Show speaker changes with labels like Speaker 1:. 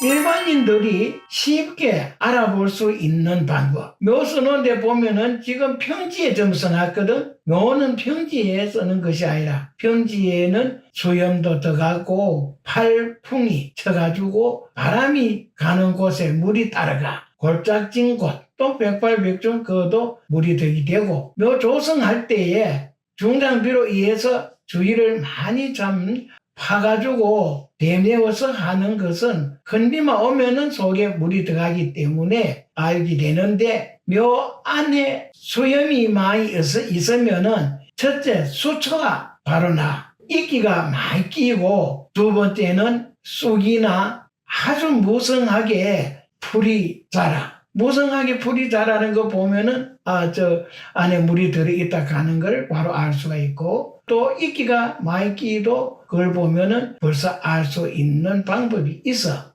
Speaker 1: 일반인들이 쉽게 알아볼 수 있는 방법. 묘 쓰는 데 보면은 지금 평지에 좀 써놨거든. 묘는 평지에 쓰는 것이 아니라 평지에는 수염도 들어가고 팔풍이 쳐가지고 바람이 가는 곳에 물이 따라가. 골짝진 곳, 또 백발백중 그것도 물이 되게 되고, 묘 조성할 때에 중장비로 의해서 주의를 많이 참 파가지고 대매워서 하는 것은 큰 비만 오면은 속에 물이 들어가기 때문에 알게 되는데 묘 안에 수염이 많이 있- 있으면은 첫째 수초가 바로 나. 이끼가 많이 끼고 두 번째는 쑥이나 아주 무성하게 풀이 자라 무성하게 풀이 자라는 거 보면은 아 저 안에 물이 들어있다 가는 걸 바로 알 수가 있고 또 이끼가 많이 끼도 그걸 보면은 벌써 알 수 있는 방법이 있어.